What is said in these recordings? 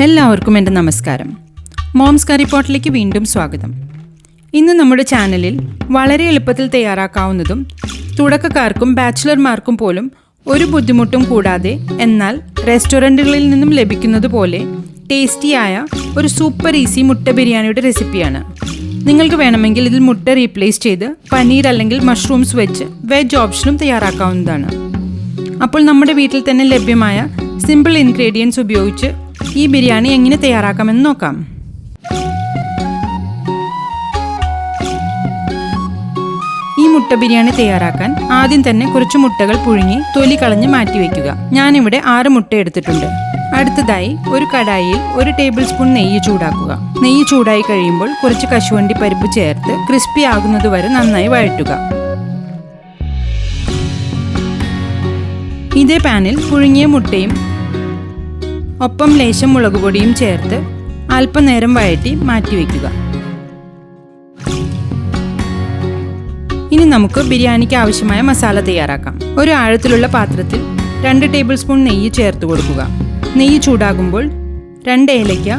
എല്ലാവർക്കും എന്റെ നമസ്കാരം. മോംസ് കറി പോട്ടിലേക്ക് വീണ്ടും സ്വാഗതം. ഇന്ന് നമ്മുടെ ചാനലിൽ വളരെ എളുപ്പത്തിൽ തയ്യാറാക്കാവുന്നതും തുടക്കക്കാർക്കും ബാച്ചിലർമാർക്കും പോലും ഒരു ബുദ്ധിമുട്ടും കൂടാതെ എന്നാൽ റെസ്റ്റോറന്റുകളിൽ നിന്നും ലഭിക്കുന്നത് പോലെ ടേസ്റ്റിയായ ഒരു സൂപ്പർ ഈസി മുട്ട ബിരിയാണിയുടെ റെസിപ്പിയാണ്. നിങ്ങൾക്ക് വേണമെങ്കിൽ ഇതിൽ മുട്ട റീപ്ലേസ് ചെയ്ത് പനീർ അല്ലെങ്കിൽ മഷ്റൂംസ് വെച്ച് വെജ് ഓപ്ഷനും തയ്യാറാക്കാവുന്നതാണ്. അപ്പോൾ നമ്മുടെ വീട്ടിൽ തന്നെ ലഭ്യമായ സിമ്പിൾ ഇൻഗ്രീഡിയൻസ് ഉപയോഗിച്ച് ഈ ബിരിയാണി എങ്ങനെ തയ്യാറാക്കാമെന്ന് നോക്കാം. ഈ മുട്ട ബിരിയാണി തയ്യാറാക്കാൻ ആദ്യം തന്നെ കുറച്ച് മുട്ടകൾ പുഴുങ്ങി തൊലി കളഞ്ഞ് മാറ്റി വയ്ക്കുക ഞാനിവിടെ ആറ് മുട്ട എടുത്തിട്ടുണ്ട്. അടുത്തതായി ഒരു കടായിയിൽ ഒരു ടേബിൾ സ്പൂൺ നെയ്യ് ചൂടാക്കുക. നെയ്യ് ചൂടായി കഴിയുമ്പോൾ കുറച്ച് കശുവണ്ടി പരിപ്പ് ചേർത്ത് ക്രിസ്പി ആകുന്നത് വരെ നന്നായി വഴറ്റുക. ഇതേ പാനിൽ പുഴുങ്ങിയ മുട്ടയും ഒപ്പം ലേശം മുളക് പൊടിയും ചേർത്ത് അല്പനേരം വഴറ്റി മാറ്റിവെക്കുക. ഇനി നമുക്ക് ബിരിയാണിക്ക് ആവശ്യമായ മസാല തയ്യാറാക്കാം. ഒരു ആഴത്തിലുള്ള പാത്രത്തിൽ രണ്ട് ടേബിൾ സ്പൂൺ നെയ്യ് ചേർത്ത് കൊടുക്കുക. നെയ്യ് ചൂടാകുമ്പോൾ രണ്ട് ഏലയ്ക്ക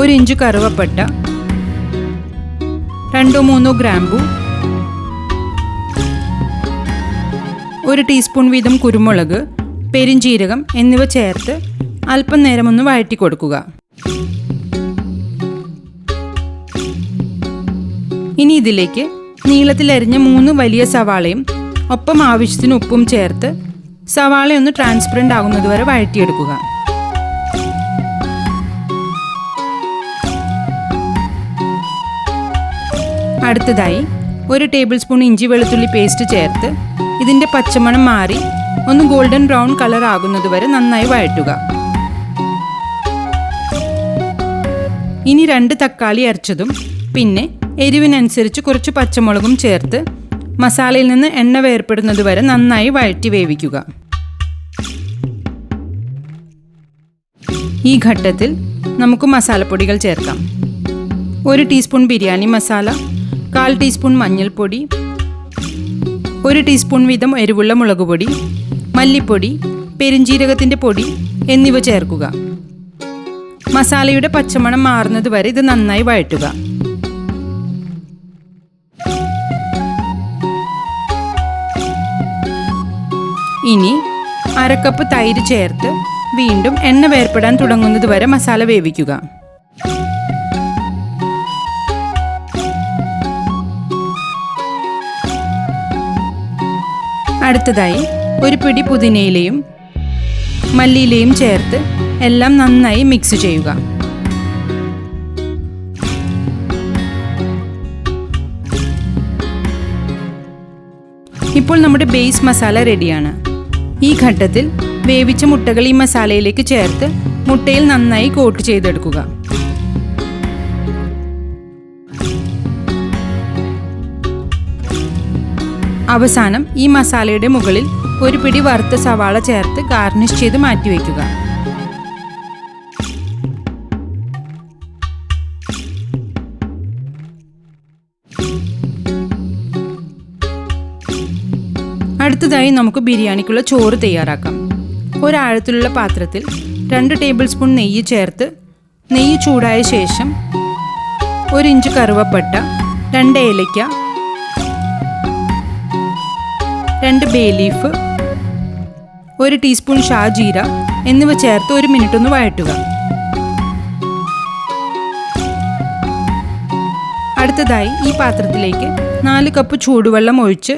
ഒരു ഇഞ്ച് കറുവപ്പട്ട രണ്ടോ മൂന്നോ ഗ്രാമ്പു ഒരു ടീസ്പൂൺ വീതം കുരുമുളക് പെരിഞ്ചീരകം എന്നിവ ചേർത്ത് അല്പം നേരം ഒന്ന് വഴറ്റി കൊടുക്കുക. ഇനി ഇതിലേക്ക് നീളത്തിലരിഞ്ഞ മൂന്ന് വലിയ സവാളയും ഒപ്പം ആവശ്യത്തിന് ഉപ്പും ചേർത്ത് സവാള ഒന്ന് ട്രാൻസ്പെറന്റ് ആകുന്നതുവരെ വഴറ്റിയെടുക്കുക. അടുത്തതായി ഒരു ടേബിൾ സ്പൂൺ ഇഞ്ചി വെളുത്തുള്ളി പേസ്റ്റ് ചേർത്ത് ഇതിന്റെ പച്ചമണം മാറി ഒന്ന് ഗോൾഡൻ ബ്രൗൺ കളർ ആകുന്നത് വരെ നന്നായി വഴറ്റുക. ഇനി രണ്ട് തക്കാളി അരച്ചതും പിന്നെ എരിവിനനുസരിച്ച് കുറച്ച് പച്ചമുളകും ചേർത്ത് മസാലയിൽ നിന്ന് എണ്ണ വേർപ്പെടുന്നത് വരെ നന്നായി വഴറ്റി വേവിക്കുക. ഈ ഘട്ടത്തിൽ നമുക്ക് മസാലപ്പൊടികൾ ചേർക്കാം. ഒരു ടീസ്പൂൺ ബിരിയാണി മസാല കാൽ ടീസ്പൂൺ മഞ്ഞൾപ്പൊടി ഒരു ടീസ്പൂൺ വീതം എരിവുള്ള മുളക് പൊടി മല്ലിപ്പൊടി പെരിഞ്ജീരകത്തിന്റെ പൊടി എന്നിവ ചേർക്കുക. മസാലയുടെ പച്ചമണം മാറുന്നത് വരെ ഇത് നന്നായി വഴറ്റുക. ഇനി അരക്കപ്പ് തൈര് ചേർത്ത് വീണ്ടും എണ്ണ വേർപ്പെടാൻ തുടങ്ങുന്നത് വരെ മസാല വേവിക്കുക. അടുത്തതായി ഒരു പിടി പുതിനയിലയും മല്ലിയിലയും ചേർത്ത് എല്ലാം നന്നായി മിക്സ് ചെയ്യുക. ഇപ്പോൾ നമ്മുടെ ബേസ് മസാല റെഡിയാണ് ഈ ഘട്ടത്തിൽ വേവിച്ച മുട്ടകൾ ഈ മസാലയിലേക്ക് ചേർത്ത് മുട്ടയിൽ നന്നായി കോട്ട് ചെയ്തെടുക്കുക. അവസാനം ഈ മസാലയുടെ മുകളിൽ ഒരു പിടി വറുത്ത സവാള ചേർത്ത് ഗാർണിഷ് ചെയ്ത് മാറ്റിവെക്കുക അടുത്തതായി നമുക്ക് ബിരിയാണിക്കുള്ള ചോറ് തയ്യാറാക്കാം. ഒരാഴത്തിലുള്ള പാത്രത്തിൽ രണ്ട് ടേബിൾ സ്പൂൺ നെയ്യ് ചേർത്ത് നെയ്യ് ചൂടായ ശേഷം ഒരു ഇഞ്ച് കറുവപ്പട്ട രണ്ട് ഏലയ്ക്ക രണ്ട് ബേ ലീഫ് ഒരു ടീസ്പൂൺ ഷാജീര എന്നിവ ചേർത്ത് ഒരു മിനിറ്റ് ഒന്ന് വഴറ്റുക. അടുത്തതായി ഈ പാത്രത്തിലേക്ക് നാല് കപ്പ് ചൂടുവെള്ളം ഒഴിച്ച്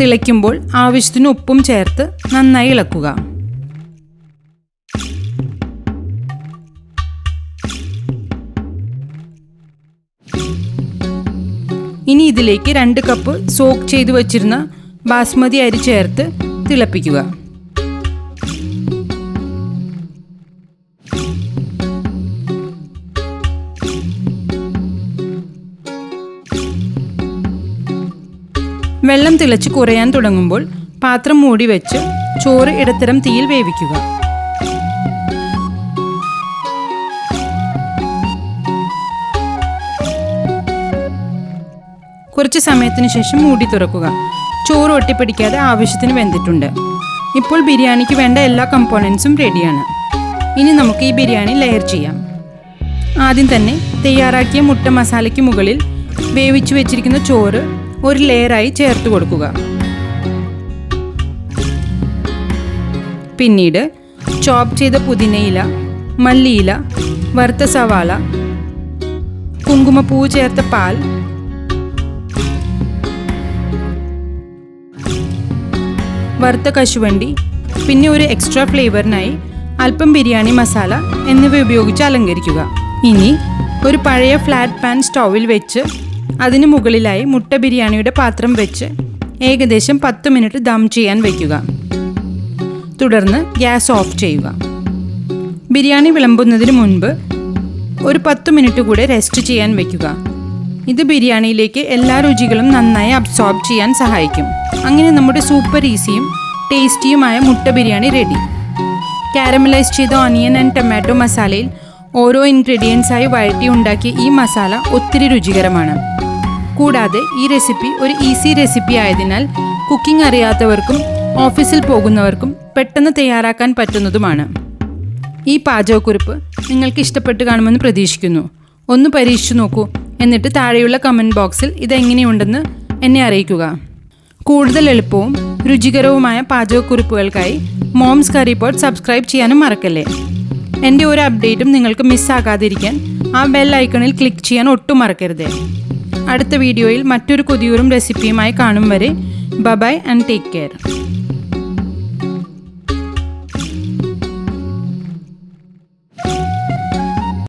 തിളയ്ക്കുമ്പോൾ ആവശ്യത്തിന് ഉപ്പും ചേർത്ത് നന്നായി ഇളക്കുക. ഇനി ഇതിലേക്ക് രണ്ട് കപ്പ് സോക്ക് ചെയ്തു വച്ചിരുന്ന ബാസ്മതി അരി ചേർത്ത് തിളപ്പിക്കുക. വെള്ളം തിളച്ച് കുറയാൻ തുടങ്ങുമ്പോൾ പാത്രം മൂടി വെച്ച് ചോറ് ഇടത്തരം തീയിൽ വേവിക്കുക. കുറച്ച് സമയത്തിന് ശേഷം മൂടി തുറക്കുക. ചോറ് ഒട്ടിപ്പിടിക്കാതെ ആവശ്യത്തിന് വെന്തിട്ടുണ്ട്. ഇപ്പോൾ ബിരിയാണിക്ക് വേണ്ട എല്ലാ കമ്പോണൻസും റെഡിയാണ് ഇനി നമുക്ക് ഈ ബിരിയാണി ലെയർ ചെയ്യാം. ആദ്യം തന്നെ തയ്യാറാക്കിയ മുട്ട മസാലയ്ക്ക് മുകളിൽ വേവിച്ചു വെച്ചിരിക്കുന്ന ചോറ് ഒരു ലെയറായി ചേർത്ത് കൊടുക്കുക. പിന്നീട് ചോപ്പ് ചെയ്ത പുതിനയില മല്ലിയില വറുത്ത സവാള കുങ്കുമപ്പൂ ചേർത്ത പാൽ വറുത്ത കശുവണ്ടി പിന്നെ ഒരു എക്സ്ട്രാ ഫ്ലേവറിനായി അല്പം ബിരിയാണി മസാല എന്നിവ ഉപയോഗിച്ച് അലങ്കരിക്കുക. ഇനി ഒരു പഴയ ഫ്ലാറ്റ് പാൻ സ്റ്റൗവിൽ വെച്ച് അതിന് മുകളിലായി മുട്ട ബിരിയാണിയുടെ പാത്രം വെച്ച് ഏകദേശം പത്ത് മിനിറ്റ് ദം ചെയ്യാൻ വയ്ക്കുക തുടർന്ന് ഗ്യാസ് ഓഫ് ചെയ്യുക. ബിരിയാണി വിളമ്പുന്നതിന് മുൻപ് ഒരു പത്ത് മിനിറ്റ് കൂടെ റെസ്റ്റ് ചെയ്യാൻ വെക്കുക. ഇത് ബിരിയാണിയിലേക്ക് എല്ലാ രുചികളും നന്നായി അബ്സോർബ് ചെയ്യാൻ സഹായിക്കും. അങ്ങനെ നമ്മുടെ സൂപ്പർ ഈസിയും ടേസ്റ്റിയുമായ മുട്ട ബിരിയാണി റെഡി കാരമലൈസ് ചെയ്ത ഓണിയൻ ആൻഡ് ടൊമാറ്റോ മസാലയിൽ ഓരോ ഇൻഗ്രീഡിയൻസായി വഴറ്റി ഉണ്ടാക്കിയ ഈ മസാല ഒത്തിരി രുചികരമാണ്. കൂടാതെ ഈ റെസിപ്പി ഒരു ഈസി റെസിപ്പി ആയതിനാൽ കുക്കിംഗ് അറിയാത്തവർക്കും ഓഫീസിൽ പോകുന്നവർക്കും പെട്ടെന്ന് തയ്യാറാക്കാൻ പറ്റുന്നതുമാണ്. ഈ പാചകക്കുറിപ്പ് നിങ്ങൾക്ക് ഇഷ്ടപ്പെട്ട് കാണുമെന്ന് പ്രതീക്ഷിക്കുന്നു. ഒന്ന് പരീക്ഷിച്ചു നോക്കൂ. എന്നിട്ട് താഴെയുള്ള കമന്റ് ബോക്സിൽ ഇതെങ്ങനെയുണ്ടെന്ന് എന്നെ അറിയിക്കുക. കൂടുതൽ എളുപ്പവും രുചികരവുമായ പാചകക്കുറിപ്പുകൾക്കായി മോംസ് കറി പോട്ട് സബ്സ്ക്രൈബ് ചെയ്യാനും മറക്കല്ലേ. എന്റെ ഒരു അപ്ഡേറ്റും നിങ്ങൾക്ക് മിസ്സാകാതിരിക്കാൻ ആ ബെൽ ഐക്കണിൽ ക്ലിക്ക് ചെയ്യാൻ ഒട്ടും മറക്കരുത്. അടുത്ത വീഡിയോയിൽ മറ്റൊരു കൊതിയൂറും റെസിപ്പിയുമായി കാണും വരെ. Bye-bye and take care